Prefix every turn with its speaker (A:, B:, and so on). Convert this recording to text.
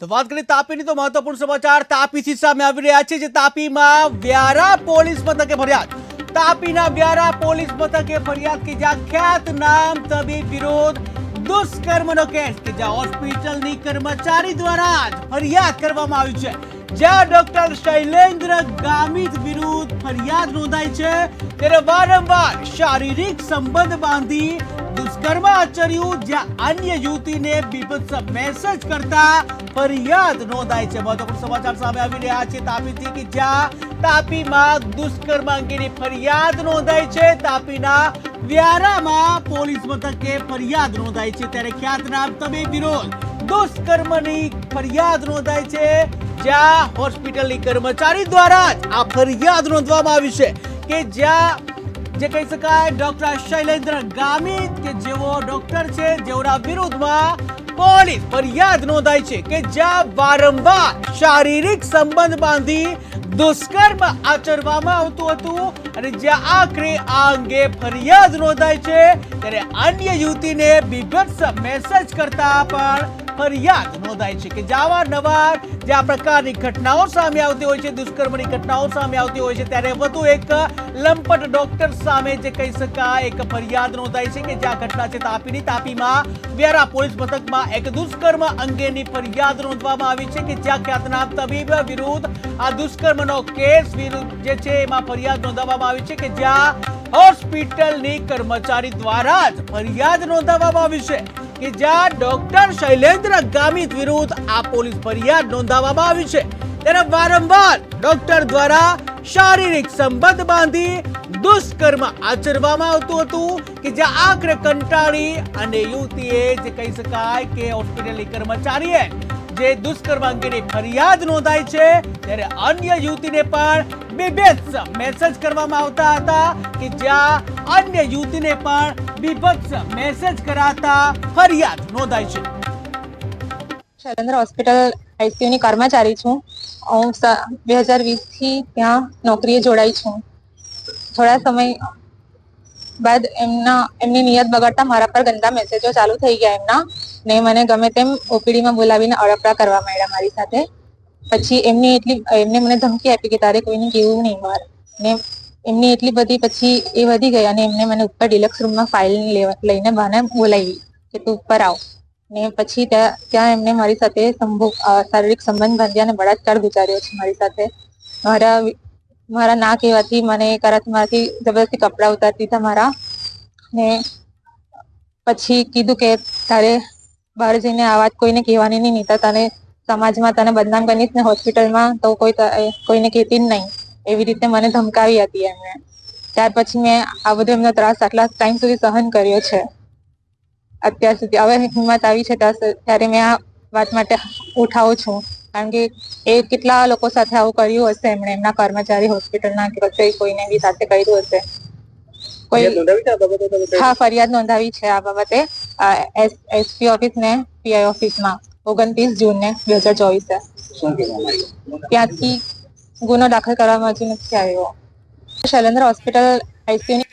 A: તો વાત કરીએ તાપીની તો મહત્વપૂર્ણ સમાચાર તાપીથી સામે આવી રહ્યા છે, જે તાપીમાં વ્યારા પોલીસ મથકે ફરિયાદ. તાપીના વ્યારા પોલીસ મથકે ફરિયાદ કે જ્યાં ખ્યાત નામ તબીબ વિરોધ દુષ્કર્મનો કેસ કે જ્યાં હોસ્પિટલની કર્મચારી દ્વારા જ ફરિયાદ કરવામાં આવી છે. જ્યાં ડોક્ટર શૈલેન્દ્ર ગામિત વિરુદ્ધ ફરિયાદ નોંધાઈ છે, ત્યારે વારંવાર શારીરિક સંબંધ બાંધી દુષ્કર્મ આચર્યું જ્યાં અન્ય યુવતીને બીભત્સ મેસેજ કરતા ફરિયાદ નોંધાઈ છે. મહત્વપૂર્ણ સમાચાર સામે આવી રહ્યા છે. તાપીથી કે જ્યાં તાપીમાં દુષ્કર્મ અંગેની ફરિયાદ નોંધાઈ છે. તાપીના વ્યારામાં પોલીસ મથકે ફરિયાદ નોંધાઈ છે. ત્યારે ખ્યાતનામ તબીબ વિરોધ. દુષ્કર્મની ફરિયાદ નોંધાઈ છે. જ્યાં હોસ્પિટલની કર્મચારી દ્વારા આ ફરિયાદ નોંધવામાં આવી છે કે જ્યાં જે કહી શકાય ડોક્ટર શૈલેન્દ્ર ગામિત કે જેઓ ડોક્ટર છે, જેઓના વિરુદ્ધમાં પોલીસ ફરિયાદ નોંધાઈ છે કે જ્યાં વારંવાર શારીરિક સંબંધ બાંધી દુષ્કર્મ આચરવામાં આવતું હતું અને જ્યાં આખરે આ અંગે ફરિયાદ નોંધાઈ છે, ત્યારે અન્ય યુવતીને બીભત્સ મેસેજ કરતા પણ ફરિયાદ નોંધાઈ છે કે નવાર જે આ પ્રકારની ઘટનાઓ સામે આવતી હોય છે, દુષ્કર્મની ઘટનાઓ સામે આવતી હોય છે, ત્યારે વધુ એક લંપટ ડોક્ટર સામે જે કહી શકાય, એક ફરિયાદ નોંધાઈ છે કે જ્યાં ઘટના છે તાપીની તાપીમાં વ્યારા પોલીસ મથકમાં એક દુષ્કર્મ અંગેની ફરિયાદ નોંધવામાં આવી છે કે જ્યાં ખ્યાતનામ તબીબ વિરુદ્ધ આ દુષ્કર્મનો કેસ વિરુદ્ધ જે છે એમાં ફરિયાદ નોંધાવવામાં આવી છે કે જ્યાં હોસ્પિટલની કર્મચારી દ્વારા જ ફરિયાદ નોંધાવવામાં આવી છે. કે જ્યાં ડોક્ટર શૈલેન્દ્ર ગામિત વિરુદ્ધ આ પોલીસ ફરિયાદ નોંધાવવામાં આવી છે. ત્યારે વારંવાર ડોક્ટર દ્વારા શારીરિક સંબંધ બાંધી દુષ્કર્મ આચરવામાં આવતું હતું કે જ્યાં આખરે કંટાળી અને યુવતીએ જે કહી શકાય કે હોસ્પિટલની કર્મચારીએ જે દુષ્કર્મ અંગેની ફરિયાદ નોંધાઈ છે, ત્યારે અન્ય યુવતીને પણ બીભત્સ મેસેજ કરવામાં આવતા હતા કે જ્યાં અન્ય યુવતીને પણ બીભત્સ મેસેજ કરાતા ફરિયાદ નોંધાઈ છે.
B: શૈલેન્દ્ર હોસ્પિટલ આઈસીયુની કર્મચારી છું. હું બે હજાર વીસથી ત્યાં નોકરીએ જોડાઈ છું. થોડા સમય બાદ એમના, એમની નિયત બગાડતા મારા પર ગંદા મેસેજો ચાલુ થઈ ગયા એમના. ને મને ગમે તેમ ઓપીડીમાં બોલાવીને અડપડા કરવા માંડ્યા મારી સાથે. પછી એમની એટલી, એમને મને ધમકી આપી કે તારે કોઈને કેવું નહીં માર. ને એમની એટલી બધી પછી એ વધી ગઈ અને એમને મને ઉપર ડિલક્સ રૂમમાં ફાઇલ લઈને બહાને બોલાવી કે તું ઉપર આવ. ને પછી ત્યાં ત્યાં એમને મારી સાથે સંભોગ શારીરિક સંબંધ બાંધ્યા અને બળાત્કાર ગુજાર્યો છે મારી સાથે. મારા મારા ના કહેવાથી મને એ કરાથી મારાથી જબરદસ્તી કપડાં ઉતારી દીધા મારા. ને પછી કીધું કે તારે બહાર જઈને આ વાત કોઈને કહેવાની નહીં નીતા તને સમાજમાં તને બદનામ કરીશ ને હોસ્પિટલમાં તો કોઈ કોઈને કહેતી જ નહીં. એવી રીતે મને ધમકાવી હતી એમણે. ત્યાર પછી મેં આ બધો એમનો ત્રાસ આટલા ટાઈમ સુધી સહન કર્યો છે. અત્યાર સુધી હવે હિંમત આવી છે ત્યાં ત્યારે મેં આ વાત માટે ઉઠાવું છું. કારણ કે એ કેટલા લોકો સાથે આવું કર્યું હશે એમણે એમના કર્મચારી હોસ્પિટલના કે કશે કોઈને બી સાથે કર્યું હશે. કોઈ હા ફરિયાદ નોંધાવી છે આ બાબતે. એસપી ઓફિસ ને પીઆઈ ઓફિસમાં ઓગણત્રીસ જૂન ને બે હજાર ચોવીસે. ત્યાંથી ગુનો દાખલ કરવામાં હજુ નથી આવ્યો. શૈલેન્દ્ર હોસ્પિટલ આઈસીયુની